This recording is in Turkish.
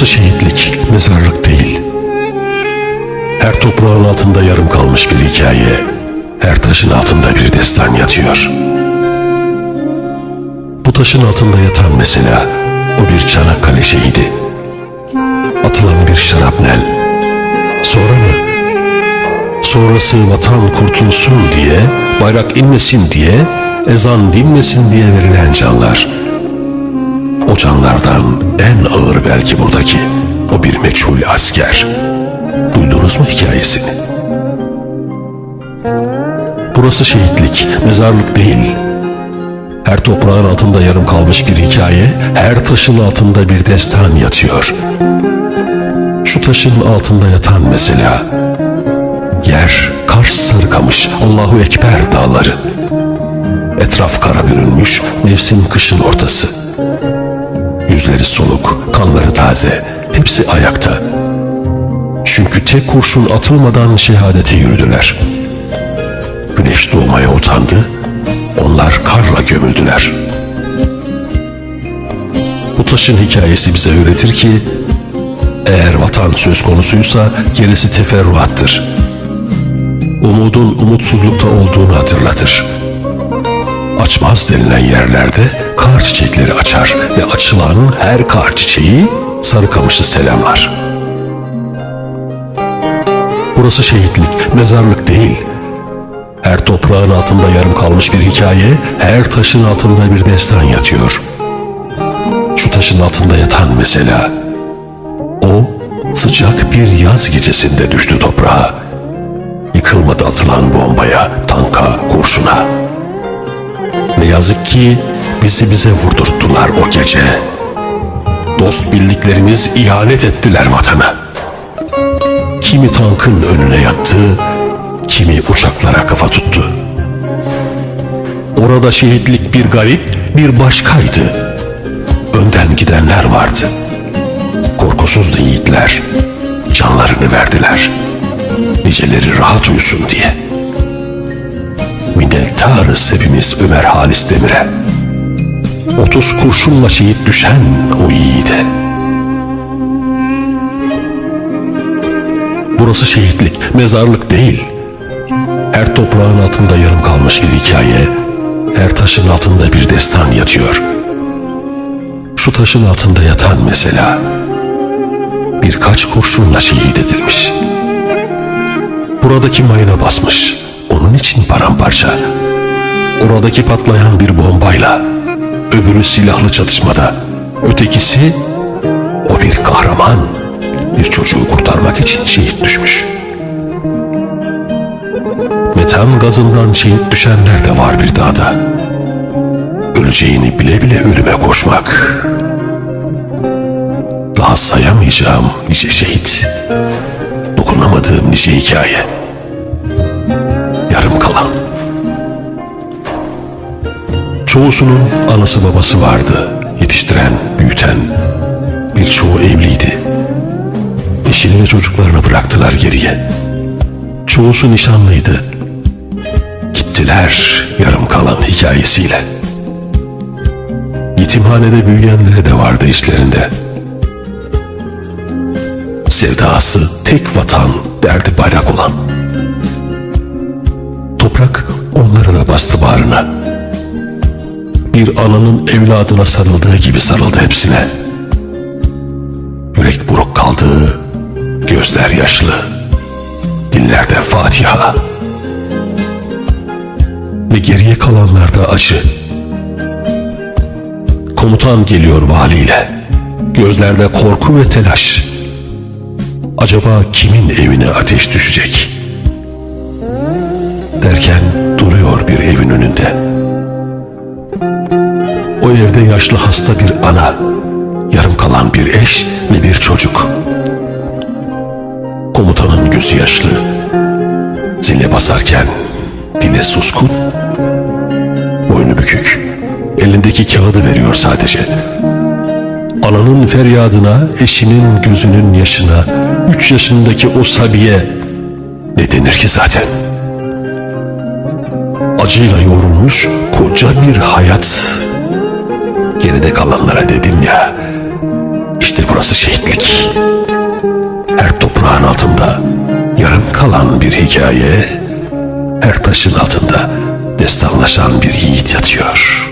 Burası şehitlik, mezarlık değil. Her toprağın altında yarım kalmış bir hikaye, her taşın altında bir destan yatıyor. Bu taşın altında yatan mesela o bir Çanakkale şehidi. Atılan bir şarapnel. Sonra mı? Sonrası vatan kurtulsun diye, bayrak inmesin diye, ezan dinmesin diye verilen canlar. Canlardan en ağır belki buradaki o bir meçhul asker. Duydunuz mu hikayesini? Burası şehitlik, mezarlık değil. Her toprağın altında yarım kalmış bir hikaye, her taşın altında bir destan yatıyor. Şu taşın altında yatan mesela, yer Kars Sarıkamış, Allahu Ekber dağları. Etraf kara bürünmüş, mevsim kışın ortası. Yüzleri soluk, kanları taze, hepsi ayakta. Çünkü tek kurşun atılmadan şehadete yürüdüler. Güneş doğmaya utandı, onlar karla gömüldüler. Bu taşın hikayesi bize öğretir ki, eğer vatan söz konusuysa gerisi teferruattır. Umudun umutsuzlukta olduğunu hatırlatır. Açmaz denilen yerlerde kar çiçekleri açar ve açılan her kar çiçeği Sarıkamış'ı selamlar. Burası şehitlik, mezarlık değil. Her toprağın altında yarım kalmış bir hikaye, her taşın altında bir destan yatıyor. Şu taşın altında yatan mesela, o sıcak bir yaz gecesinde düştü toprağa. Yıkılmadı atılan bombaya, tanka, kurşuna. Yazık ki bizi bize vurdurttular o gece. Dost bildiklerimiz ihanet ettiler vatana. Kimi tankın önüne yattı, kimi uçaklara kafa tuttu. Orada şehitlik bir garip, bir başkaydı. Önden gidenler vardı. Korkusuzdu yiğitler. Canlarını verdiler. Niceleri rahat uyusun diye. Minnettarız hepimiz Ömer Halis Demir'e. Otuz kurşunla şehit düşen o yiğide. Burası şehitlik, mezarlık değil. Her toprağın altında yarım kalmış bir hikaye, her taşın altında bir destan yatıyor. Şu taşın altında yatan mesela birkaç kurşunla şehit edilmiş. Buradaki mayına basmış, onun için paramparça. Oradaki patlayan bir bombayla, öbürü silahlı çatışmada, ötekisi o bir kahraman, bir çocuğu kurtarmak için şehit düşmüş. Metan gazından şehit düşenler de var bir dağda. Öleceğini bile bile ölüme koşmak. Daha sayamayacağım nice şehit. Dokunamadığım nice hikaye. Çoğusunun anası babası vardı. Yetiştiren, büyüten. Birçoğu evliydi. Eşini ve çocuklarını bıraktılar geriye. Çoğusu nişanlıydı. Gittiler yarım kalan hikayesiyle. Yetimhanede büyüyenlere de vardı işlerinde. Sevdası tek vatan, derdi bayrak olan. Toprak onları da bastı bağrına. Bir ananın evladına sarıldığı gibi sarıldı hepsine. Yürek buruk kaldı, gözler yaşlı. Dillerde Fatiha. Ve geriye kalanlarda acı. Komutan geliyor valiyle. Gözlerde korku ve telaş. Acaba kimin evine ateş düşecek? Derken duruyor bir evin önünde. O evde yaşlı hasta bir ana, yarım kalan bir eş ve bir çocuk. Komutanın gözü yaşlı. Zile basarken dili suskun. Boynu bükük. Elindeki kağıdı veriyor sadece. Ananın feryadına, eşinin gözünün yaşına, üç yaşındaki o sabiye ne denir ki zaten? Acıyla yoğrulmuş koca bir hayat. Geride kalanlara dedim ya, işte burası şehitlik. Her toprağın altında yarım kalan bir hikaye, her taşın altında destanlaşan bir yiğit yatıyor.